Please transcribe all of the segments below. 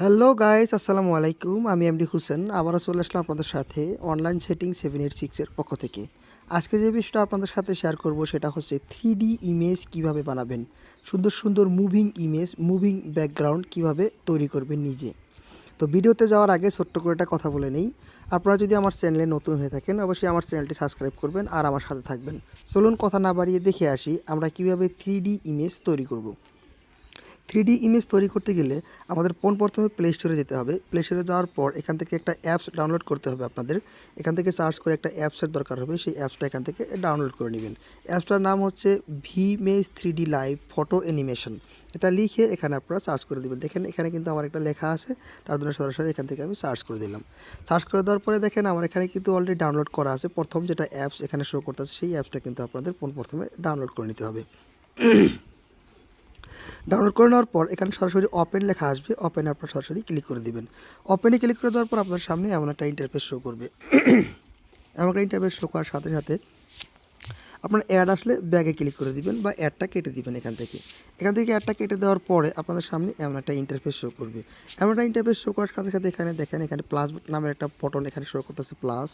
Hello guys, আসসালামু আলাইকুম। আমি এমডি হোসেন। আবারও চলে আসলাম আপনাদের সাথে অনলাইন সেটিং সেভেন এইট সিক্সের পক্ষ থেকে। আজকে যে বিষয়টা আপনাদের সাথে শেয়ার করব সেটা হচ্ছে থ্রি ইমেজ কীভাবে বানাবেন? সুন্দর সুন্দর মুভিং ইমেজ মুভিং ব্যাকগ্রাউন্ড কীভাবে তৈরি করবেন নিজে। তো ভিডিওতে যাওয়ার আগে ছোট্ট করে একটা কথা বলে নেই। আপনারা যদি আমার চ্যানেলে নতুন হয়ে থাকেন, অবশ্যই আমার চ্যানেলটি সাবস্ক্রাইব করবেন আর আমার সাথে থাকবেন। চলুন কথা না বাড়িয়ে দেখে আসি আমরা কীভাবে থ্রি ইমেজ তৈরি করব। থ্রি ইমেজ তৈরি করতে গেলে আমাদের ফোন প্রথমে প্লে স্টোরে যেতে হবে। প্লে স্টোরে যাওয়ার পর এখান থেকে একটা অ্যাপস ডাউনলোড করতে হবে আপনাদের। এখান থেকে সার্চ করে একটা অ্যাপসের দরকার হবে, সেই অ্যাপসটা এখান থেকে ডাউনলোড করে নেবেন। অ্যাপসটার নাম হচ্ছে Vimage three D live photo animation এটা লিখে এখানে আপনারা সার্চ করে দেবেন। দেখেন এখানে কিন্তু আমার একটা লেখা আছে, তার জন্য সরাসরি এখান থেকে আমি সার্চ করে দিলাম। সার্চ করে দেওয়ার পরে দেখেন আমার এখানে কিন্তু অলরেডি ডাউনলোড করা আছে। প্রথম যেটা অ্যাপস এখানে শো করতেছে সেই অ্যাপসটা কিন্তু আপনাদের ফোন প্রথমে ডাউনলোড করে নিতে হবে। ডাউনলোড করে নেওয়ার পর এখানে সরাসরি ওপেন লেখা আসবে। ওপেনে আপনার সরাসরি ক্লিক করে দিবেন। ওপেনে ক্লিক করে দেওয়ার পর আপনার সামনে এমন একটা ইন্টারফেস শো করবে। এমন একটা ইন্টারফেস শো করার সাথে সাথে আপনার অ্যাড আসলে ব্যাগে ক্লিক করে দিবেন বা অ্যাডটা কেটে দিবেন এখান থেকে। এখান থেকে অ্যাডটা কেটে দেওয়ার পরে আপনাদের সামনে এমন একটা ইন্টারফেস শো করবে। এমন একটা ইন্টারফেস শো করার সাথে সাথে এখানে দেখেন, এখানে প্লাস নামের একটা বটন এখানে শো করতেছে প্লাস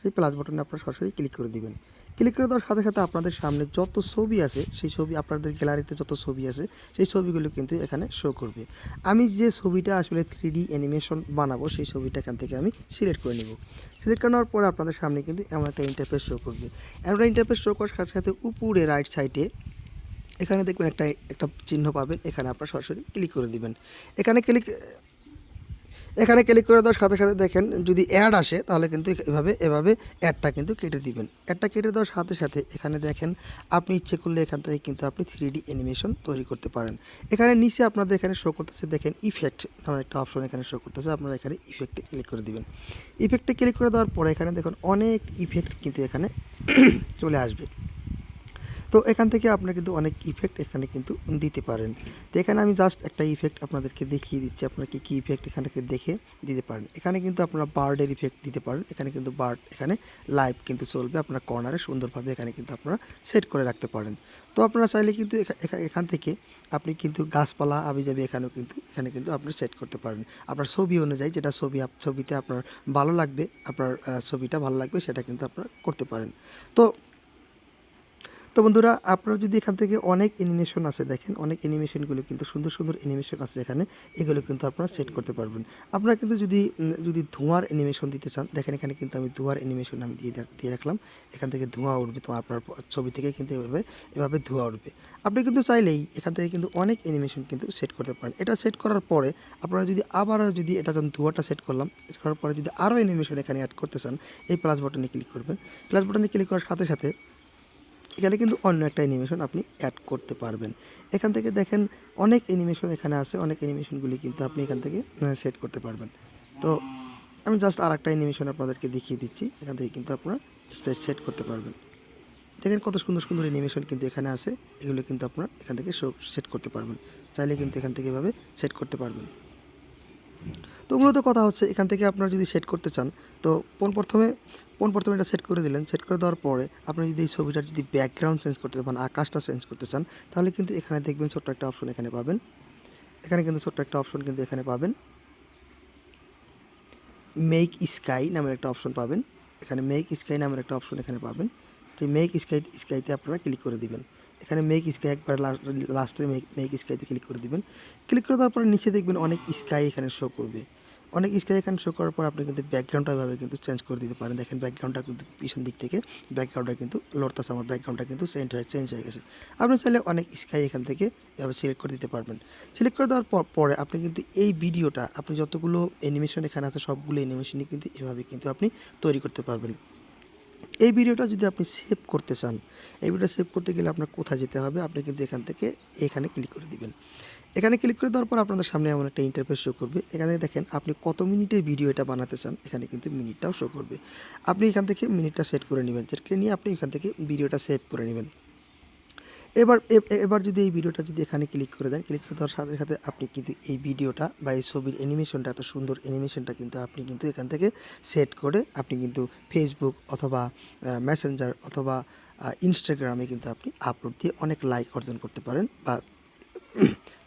সেই প্লাস বাটনে আপনারা সরাসরি ক্লিক করে দিবেন। ক্লিক করে দেওয়ার সাথে সাথে আপনাদের সামনে যত ছবি আছে, সেই ছবি আপনাদের গ্যালারিতে যত ছবি আছে, সেই ছবিগুলো কিন্তু এখানে শো করবে। আমি যে ছবিটা আসলে থ্রি ডি অ্যানিমেশন বানাবো, সেই ছবিটা এখান থেকে আমি সিলেক্ট করে নেব। সিলেক্ট করে নেওয়ার পরে আপনাদের সামনে কিন্তু এমন একটা ইন্টারফেস শো করবে। এমন একটা ইন্টারফেস শো করার সাথে সাথে উপরে রাইট সাইডে এখানে দেখবেন একটা একটা চিহ্ন পাবেন। এখানে আপনারা সরাসরি ক্লিক করে দিবেন। এখানে ক্লিক এখানে ক্লিক করে দেওয়ার সাথে সাথে দেখেন যদি অ্যাড আসে, তাহলে কিন্তু এভাবে এভাবে অ্যাডটা কিন্তু কেটে দিবেন। অ্যাডটা কেটে দেওয়ার সাথে সাথে এখানে দেখেন আপনি ইচ্ছে করলে এখান থেকে কিন্তু আপনি থ্রি ডি অ্যানিমেশন তৈরি করতে পারেন। এখানে নিচে আপনাদের এখানে শো করতেছে, দেখেন ইফেক্ট নামের একটা অপশন এখানে শো করতেছে, আপনারা এখানে ইফেক্টে ক্লিক করে দিবেন। ইফেক্টে ক্লিক করে দেওয়ার পরে এখানে দেখুন অনেক ইফেক্ট কিন্তু এখানে চলে আসবে। তো এখান থেকে আপনারা কিন্তু অনেক ইফেক্ট এখানে কিন্তু দিতে পারেন। তো এখানে আমি জাস্ট একটা ইফেক্ট আপনাদেরকে দেখিয়ে দিচ্ছি আপনারা কি কী ইফেক্ট এখান দেখে দিতে পারেন। এখানে কিন্তু আপনারা বার্ডের ইফেক্ট দিতে পারেন। এখানে কিন্তু বার্ড এখানে লাইভ কিন্তু চলবে। আপনার কর্নারে সুন্দরভাবে এখানে কিন্তু আপনারা সেট করে রাখতে পারেন। তো আপনারা চাইলে কিন্তু এখা- এখা- এখান থেকে আপনি কিন্তু গাছপালা আবি যাবি এখানেও কিন্তু, এখানে কিন্তু আপনি সেট করতে পারেন। আপনার ছবি অনুযায়ী যেটা ছবি ছবিতে আপনার ভালো লাগবে, আপনার ছবিটা ভালো লাগবে সেটা কিন্তু আপনারা করতে পারেন। তো তো বন্ধুরা, আপনারা যদি এখান থেকে অনেক অ্যানিমেশন আছে দেখেন, অনেক অ্যানিমেশনগুলো কিন্তু সুন্দর সুন্দর অ্যানিমেশন আছে এখানে, এগুলো কিন্তু আপনারা সেট করতে পারবেন। আপনারা কিন্তু যদি যদি ধোঁয়ার অ্যানিমেশন দিতে চান, দেখেন এখানে কিন্তু আমি ধোঁয়ার অ্যানিমেশন আমি দিয়ে দিয়ে রাখলাম। এখান থেকে ধোঁয়া উঠবে তোমার আপনার ছবি থেকে কিন্তু এভাবে এভাবে ধোঁয়া উঠবে। আপনি কিন্তু চাইলেই এখান থেকে কিন্তু অনেক অ্যানিমেশন কিন্তু সেট করতে পারেন। এটা সেট করার পরে আপনারা যদি আবারও যদি এটা যখন ধোঁয়াটা সেট করলাম সেট করার পরে যদি আরও অ্যানিমেশন এখানে অ্যাড করতে চান, এই প্লাস বাটনে ক্লিক করবেন। প্লাস বাটনে ক্লিক করার সাথে সাথে এখানে কিন্তু অন্য একটা অ্যানিমেশন আপনি অ্যাড করতে পারবেন। এখান থেকে দেখেন অনেক অ্যানিমেশন এখানে আছে, অনেক অ্যানিমেশনগুলি কিন্তু আপনি এখান থেকে সেট করতে পারবেন। তো আমি জাস্ট আর একটা অ্যানিমেশন আপনাদেরকে দেখিয়ে দিচ্ছি, এখান থেকে কিন্তু আপনারা সেট করতে পারবেন। দেখেন কত সুন্দর সুন্দর অ্যানিমেশন কিন্তু এখানে আছে, এগুলো কিন্তু আপনারা এখান থেকে সেট করতে পারবেন। চাইলে কিন্তু এখান থেকে এভাবে সেট করতে পারবেন। তো মূলত কথা হচ্ছে, এখান থেকে আপনারা যদি সেট করতে চান, তো প্রথমে কোন প্রথমে এটা সেট করে দিলেন? সেট করে দেওয়ার পরে আপনি যদি এই ছবিটার যদি ব্যাকগ্রাউন্ড চেঞ্জ করতে চান আকাশটা চেঞ্জ করতে চান, তাহলে কিন্তু এখানে দেখবেন ছোট্ট একটা অপশন এখানে পাবেন। এখানে কিন্তু ছোট্ট একটা অপশন কিন্তু এখানে পাবেন। মেক স্কাই নামের একটা অপশন পাবেন। এখানে মেক স্কাই নামের একটা অপশন এখানে পাবেন। তো মেক স্কাই স্কাইতে আপনারা ক্লিক করে দিবেন। এখানে মেক স্কাই একবার লাস্টে মেক মেক স্কাইতে ক্লিক করে দিবেন। ক্লিক করে দেওয়ার পরে নিচে দেখবেন অনেক স্কাই এখানে শো করবে। অনেক স্কাই এখানে শো করার পর আপনি কিন্তু ব্যাকগ্রাউন্ডটা এভাবে কিন্তু চেঞ্জ করে দিতে পারেন। দেখেন ব্যাকগ্রাউন্ডটা কিন্তু পিছন দিক থেকে ব্যাকগ্রাউন্ডটা কিন্তু লড়তাছে, আমার ব্যাকগ্রাউন্ডটা কিন্তু চেঞ্জ হয়ে চেঞ্জ হয়ে গেছে। আপনি চাইলে অনেক স্কাই এখান থেকে এভাবে সিলেক্ট করে দিতে পারবেন। সিলেক্ট করে দেওয়ার পর, পরে আপনি কিন্তু এই ভিডিওটা আপনি যতগুলো অ্যানিমেশন এখানে আছে, সবগুলো অ্যানিমেশনই কিন্তু এভাবে কিন্তু আপনি তৈরি করতে পারবেন। এই ভিডিওটা যদি আপনি সেভ করতে চান, এই ভিডিওটা সেভ করতে গেলে আপনার কোথায় যেতে হবে? আপনি কিন্তু এখান থেকে এখানে ক্লিক করে দিবেন। এখানে ক্লিক করে দেওয়ার পর আপনাদের সামনে এমন একটা ইন্টারফেস শো করবে। এখানে দেখেন আপনি কত মিনিটের ভিডিও এটা বানাতে চান, এখানে কিন্তু মিনিটটাও শো করবে। আপনি এখান থেকে মিনিটটা সেট করে নেবেন। সেট করে নিয়ে আপনি এখান থেকে ভিডিওটা সেভ করে নেবেন। এবার এবার যদি এই ভিডিওটা যদি এখানে ক্লিক করে দেন ক্লিক করে দেওয়ার সাথে সাথে আপনি কিন্তু এই ভিডিওটা বা এই ছবির অ্যানিমেশনটা এত সুন্দর অ্যানিমেশনটা কিন্তু আপনি কিন্তু এখান থেকে সেট করে আপনি কিন্তু ফেসবুক অথবা মেসেঞ্জার অথবা ইনস্টাগ্রামে কিন্তু আপনি আপলোড দিয়ে অনেক লাইক অর্জন করতে পারেন বা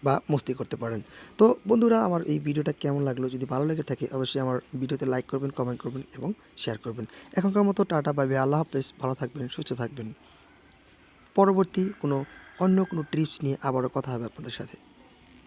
বা মস্তি করতে পারেন। তো বন্ধুরা, আমার এই ভিডিওটা কেমন লাগল? যদি ভালো লেগে থাকে, অবশ্যই আমার ভিডিওতে লাইক করবেন কমেন্ট করবেন এবং শেয়ার করবেন। এখনকার মতো টাটা বাইবে আল্লাহ হাফেজ। ভালো থাকবেন, সুস্থ থাকবেন। পরবর্তী কোনো অন্য কোনো ট্রিপস নিয়ে আবারও কথা হবে আপনাদের সাথে।